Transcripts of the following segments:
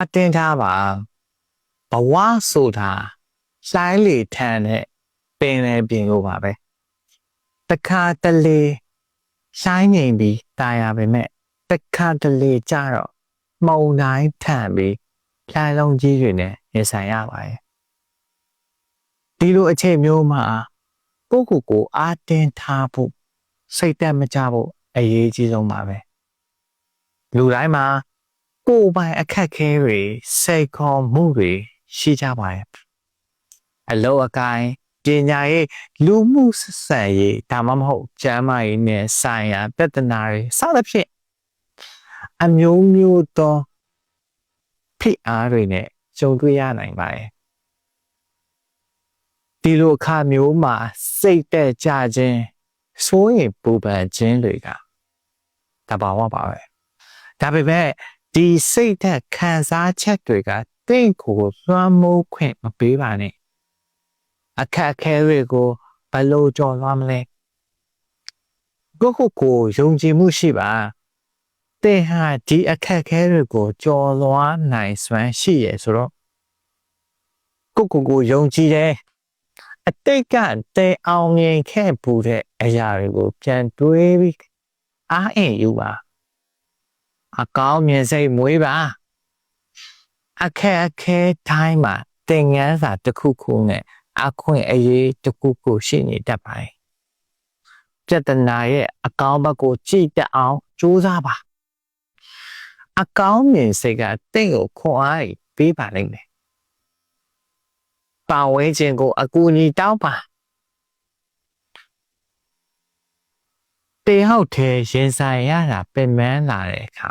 အတင်းထားပါဘဝဆိုတာလှိုင်းလေထန်တဲ့ပင်လေပြင်ကိုပါပဲတခါတလေလှိုင်းငိမ်ပြီးตายရပါမယ်တခါတလေကြတော့မှုန်တိုင်းထန်ပြီးလှိုင်းလုံးကြီးတွေနဲ့ရင်ဆိုင်ရပါတယ်ဒီလိုအချိန်မျိုးမှာကိုယ့်ကိုယ်ကိုအားတင်းထားဖို့စိတ်သက်မကြဖို့အရေးကြီးဆုံးပါပဲလူတိုင်းမှာ ကိုယ်ပိုင်အခက်အခဲတွေစိတ်ခေါ်မှုတွေရှိကြပါတယ်အလောအကိုင်းပညာရေးလူမှုဆက်ဆံရေးဒါမှမဟုတ်ကျန်းမာရေးနဲ့ဆိုင်ရာပြဿနာတွေစသဖြင့်အမျိုးမျိုးသောဖိအားတွေနဲ့ကြုံတွေ့ရနိုင်ပါတယ်ဒီလိုအခါမျိုးမှာစိတ်တက်ကြခြင်းစိုးရင်ပူပန်ခြင်းတွေကတဘာဝပါပဲဒါပေမဲ့ ဒီစိတ်သက်ခံစားချက်တွေကတင့်ကိုလွှမ်းမိုးခွင့်မပေးပါနဲ့အခက်အခဲတွေကိုဘယ်လိုကြော်လွှမ်းမလဲကိုကိုကိုယုံကြည်မှုရှိပါတဲ့ဟာဒီအခက်အခဲတွေကိုကြော်လွှမ်းနိုင်စွမ်းရှိရဆိုတော့ကိုကိုကိုယုံကြည်တယ်အတိတ်ကတဲအောင်မြင်ခဲ့ပူတဲ့အရာတွေကိုပြန်တွေးပြီးအားအင်ယူပါ အကောင်းမြင်စိတ်မွေးပါအခက်အခဲတိုင်းမှာသင်ငန်းစာတစ်ခုခုနဲ့အခွင့်အရေးတစ်ခုခုရှိနေတတ်ပါတယ်ပြဿနာရဲ့အကောင်းဘက်ကိုကြည့်တတ်အောင်ကြိုးစားပါအကောင်းမြင်စိတ်ကတင့်ကိုခွန်အားပေးပါလိမ့်မယ်ပါဝဲခြင်းကိုအကူအညီတောင်းပါတေဟောက်ထဲရင်ဆိုင်ရတာပင်ပန်းလာတဲ့အခါ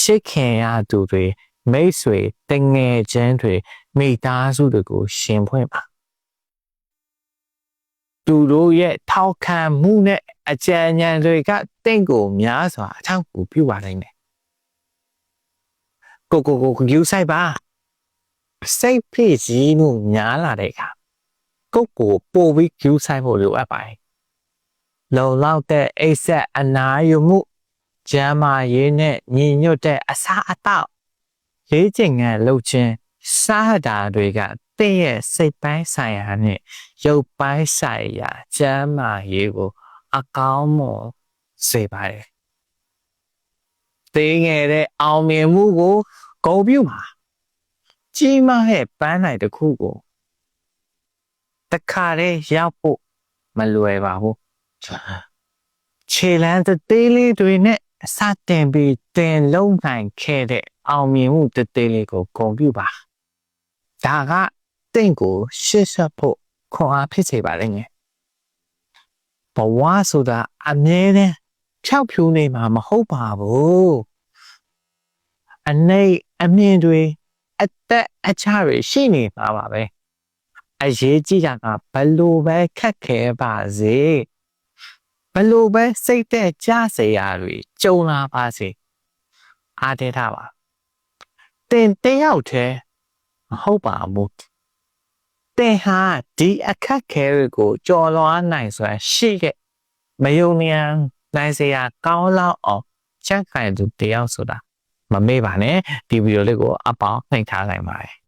ချစ်ခင်ရသူတွေမိတ်ဆွေတငယ်ချင်းတွေမိသားစုတွေကိုရှင်ဖွင့်ပါသူတို့ရဲ့ထောက်ခံမှုနဲ့အကြံဉာဏ်တွေကတင့်ကိုများစွာအထောက်အကူပြုပါနိုင်တယ်ကိုကိုကိုကူဆိုင်ပါစိတ်ဖိစီးမှုများလာတဲ့အခါကိုယ့်ကိုပို့ပြီးကျူးဆိုင်ဖို့လိုအပ်ပါတယ်။လုံလောက်တဲ့အိတ်ဆက်အနာယူမှု ကျမ်းမာရေးနဲ့ညီညွတ်တဲ့အစားအသောက်လေးကျင်ငံလှုပ်ခြင်းစားတာတွေကတင့်ရဲ့စိတ်ပိုင်းဆိုင်ရာနဲ့ရုပ်ပိုင်းဆိုင်ရာကျမ်းမာရေးကို အကောင်းမွန်စေပါတယ်။သေးငယ်တဲ့အောင်မြင်မှုကိုဂုဏ်ပြုပါကြီးမားတဲ့ပန်းနိုင်တစ်ခုကိုတခါတည်းရောက်ဖို့မလွယ်ပါဘူးခြေလမ်းသေးလေးတွေနဲ့ အစတင်ပြီးတင်လုံးနိုင်ခဲ့တဲ့အောင်မြင်မှုတသေးလေးကိုဂုဏ်ပြုပါဒါကတင့်ကိုရှေ့ဆက်ဖို့ခွန်အားဖြစ်စေပါလိမ့်မယ်ဘဝဆိုတာအမြဲတမ်းဖြောက်ဖြူးနေမှာမဟုတ်ပါဘူးအနေအမြင်တွေအသက်အချတွေရှိနေပါပါပဲအရေးကြီးတာကဘလို့ပဲခက်ခဲပါစေ ဘလို့ပဲစိတ်သက်ကြစေရတွေကြုံလာပါစေအားတဲထားပါတင်တယောက်တည်းမဟုတ်ပါဘူးတင်ဟာဒီအခက်ခဲတွေကိုကြော်လွှားနိုင်စွာရှိတဲ့မယုံမြန်နိုင်စရာကောင်းလောက်အောင်ချက်ခိုင်သူတယောက်ဆိုတာမမေ့ပါနဲ့ဒီဗီဒီယိုလေးကိုအပေါင်းနှိပ်ထားနိုင်ပါတယ်